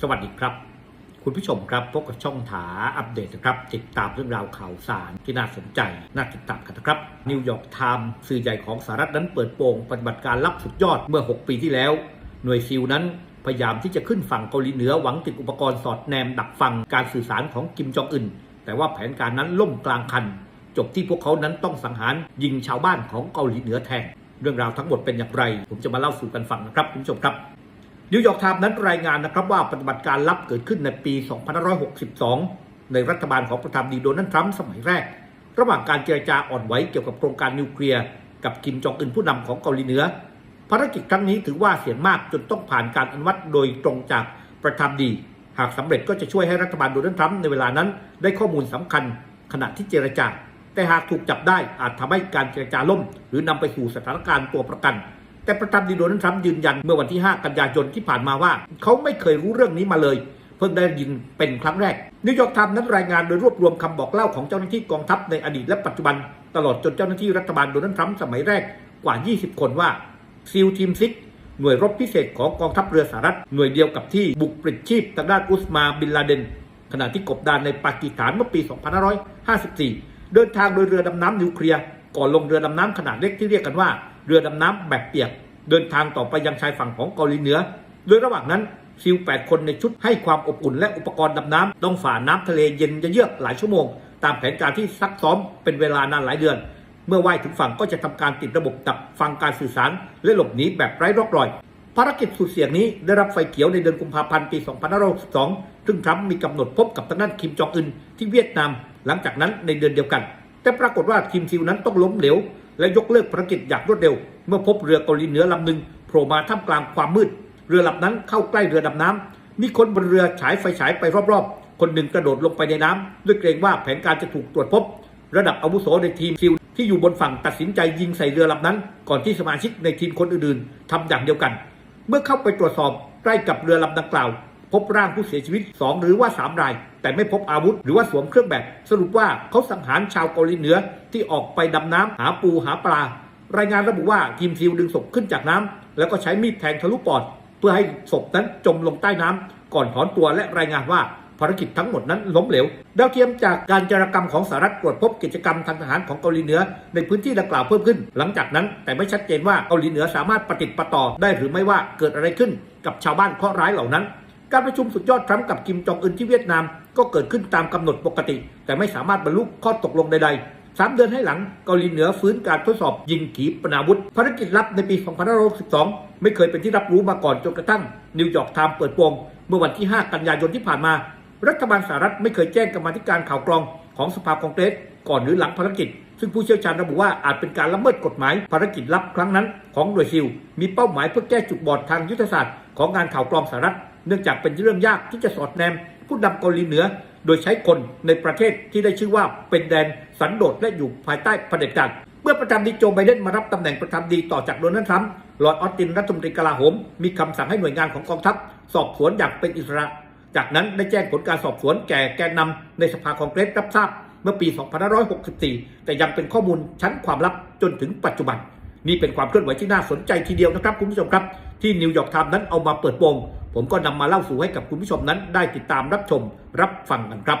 สวัสดีครับ คุณผู้ชมครับพบกับช่องถาอัปเดตนะครับ ติดตามเรื่องราวข่าวสารที่น่าสนใจ น่าติดตามกันนะครับนิวยอร์กไทม์สื่อใหญ่ของสหรัฐนั้นเปิดโปงปฏิบัติการลับสุดยอดเมื่อ 6 ปีที่แล้ว หน่วยซิลนั้นพยายามที่จะขึ้นฝั่งเกาหลีเหนือหวังติดอุปกรณ์สอดแนมดักฟังการสื่อสารของกิมจองอึนแต่ว่าแผนการนั้นล่มกลางคัน จบที่พวกเขานั้นต้องสังหารยิงชาวบ้านของเกาหลีเหนือแทนเรื่องราวทั้งหมดเป็นอย่างไร ผมจะมาเล่าสู่กันฟังนะครับคุณผู้ชมครับ นิวยอร์กไทม์นั้นรายงานนะครับว่าปฏิบัติการลับเกิดขึ้นในปี 2562 ในรัฐบาลของประธานาธิบดีโดนัลด์ทรัมป์สมัยแรก ระหว่างการเจรจาอ่อนไหวเกี่ยวกับโครงการนิวเคลียร์กับคิมจองอึนผู้นำของเกาหลีเหนือ ภารกิจครั้งนี้ถือว่าเสี่ยงมากจนต้องผ่านการอนุมัติโดยตรงจากประธานาธิบดี หากสำเร็จก็จะช่วยให้รัฐบาลโดนัลด์ทรัมป์ในเวลานั้น ได้ข้อมูลสำคัญขณะที่เจรจา แต่หากถูกจับได้อาจทำให้การเจรจาล่ม หรือนำไปสู่สถานการณ์ตัวประกัน แต่ประธานดีโดนัลด์ทรัมป์ยืนยันเมื่อวันที่ 5 กันยายนที่ผ่านมาว่า เขาไม่เคยรู้เรื่องนี้มาเลย เพิ่งได้ยินเป็นครั้งแรก นิวยอร์กไทม์นั้นรายงานโดยรวบรวมคำบอกเล่าของเจ้าหน้าที่กองทัพในอดีตและปัจจุบัน ตลอดจนเจ้าหน้าที่รัฐบาลโดนัลด์ทรัมป์สมัยแรกกว่า 20 คนว่าซีลทีมซิกหน่วยรบพิเศษของกองทัพเรือสหรัฐหน่วยเดียวกับที่บุกปลิดชีพทางด้านอุสมาบินลาเดน ขณะที่กบดานในปากีสถานเมื่อปี 2554 เดินทางโดยเรือดำน้ำนิวเคลียร์ก่อนลงเรือดำน้ำขนาดเล็กที่เรียกกันว่า เรือดำน้ำแบบเปียก เดินทางต่อไปยังชายฝั่งของเกาหลีเหนือ โดยระหว่างนั้นซิล 8 คนในชุดให้ความอบอุ่นและอุปกรณ์ดำน้ำต้องฝ่าน้ำทะเลเย็นเยือกหลายชั่วโมง ตามแผนการที่ซักซ้อมเป็นเวลานานหลายเดือน เมื่อว่ายถึงฝั่งก็จะทำการติดระบบดักฟังการสื่อสาร และหลบหนีแบบไร้ร่องรอย ภารกิจสุดเสี่ยงนี้ได้รับไฟเขียวในเดือนกุมภาพันธ์ปี 2562 ซึ่งทรัมป์มีกำหนดพบกับทางด้านคิมจองอึนที่เวียดนาม หลังจากนั้นในเดือนเดียวกัน แต่ปรากฏว่าทีมซิลนั้นต้องล้มเหลว และยกเลิกภารกิจอย่างรวดเร็ว เมื่อพบเรือเกาหลีเหนือลำหนึ่งโผล่มาท่ามกลางความมืด เรือลำนั้นเข้าใกล้เรือดำน้ำมีคนบนเรือฉายไฟฉายไปรอบๆ คนหนึ่งกระโดดลงไปในน้ำด้วยเกรงว่าแผนการจะถูกตรวจพบ ระดับอาวุโสในทีมซิลที่อยู่บนฝั่งตัดสินใจยิงใส่เรือลำนั้น ก่อนที่สมาชิกในทีมคนอื่นๆทำอย่างเดียวกัน เมื่อเข้าไปตรวจสอบใกล้กับเรือลำดังกล่าว พบร่างผู้เสียชีวิต 2 หรือว่า 3 ราย แต่ไม่พบอาวุธหรือว่าสวมเครื่องแบบ สรุปว่าเขาสังหารชาวเกาหลีเหนือที่ออกไปดำน้ำหาปูหาปลา รายงานระบุว่าทีมซิลดึงศพขึ้นจากน้ำแล้วก็ใช้มีดแทงทะลุปอด เพื่อให้ศพนั้นจมลงใต้น้ำก่อนถอนตัวและรายงานว่าภารกิจทั้งหมดนั้นล้มเหลว ดาวเทียมจากการจารกรรมของสหรัฐตรวจพบกิจกรรมทางทหารของเกาหลีเหนือ ในพื้นที่ดังกล่าวเพิ่มขึ้น หลังจากนั้นแต่ไม่ชัดเจนว่าเกาหลีเหนือสามารถปฏิดประต่อได้หรือไม่ว่าเกิดอะไรขึ้นกับชาวบ้านเคราะห์ร้ายเหล่านั้น การประชุมสุดยอดทรัมป์กับคิมจองอึนที่เวียดนาม ก็เกิดขึ้นตามกำหนดปกติ แต่ไม่สามารถบรรลุข้อตกลงใดๆสามเดือนให้หลังเกาหลีเหนือฟื้นการทดสอบยิงขีปนาวุธ ภารกิจลับในปี2562 ไม่เคยเป็นที่รับรู้มาก่อนจนกระทั่งนิวยอร์กไทม์เปิดโปงเมื่อวันที่ 5 กันยายนที่ผ่านมา รัฐบาลสหรัฐไม่เคยแจ้งกรรมาธิการข่าวกรองของสภาคองเกรสก่อนหรือหลังภารกิจ ซึ่งผู้เชี่ยวชาญระบุว่าอาจเป็นการละเมิดกฎหมายภารกิจลับครั้งนั้น ของหน่วยซิล มีเป้าหมายเพื่อแก้จุดบอดทางยุทธศาสตร์ของงานข่าวกรองสหรัฐ เนื่องจากเป็นเรื่องยากที่จะสอดแนมผู้นำเกาหลีเหนือ โดยใช้คนในประเทศที่ได้ชื่อว่าเป็นแดนสันโดษและอยู่ภายใต้เผด็จการเมื่อประธานดีโจไบเดนมารับตำแหน่งประธานดีต่อจากโดนัลด์ทรัมป์ลอร์ดออสตินรัฐมนตรีกลาโหม มีคำสั่งให้หน่วยงานของกองทัพ สอบสวนอย่างเป็นอิสระ จากนั้นได้แจ้งผลการสอบสวนแก่แกนนำในสภาคองเกรสรับทราบเมื่อปี 2564 แต่ยังเป็นข้อมูลชั้นความลับจนถึงปัจจุบัน นี่เป็นความเคลื่อนไหวที่น่าสนใจทีเดียวนะครับคุณผู้ชมครับ ที่นิวยอร์กไทม์นั้นเอามาเปิดโปง ผมก็นำมาเล่าสู่ให้กับคุณผู้ชมนั้นได้ติดตามรับชมรับฟังกันครับ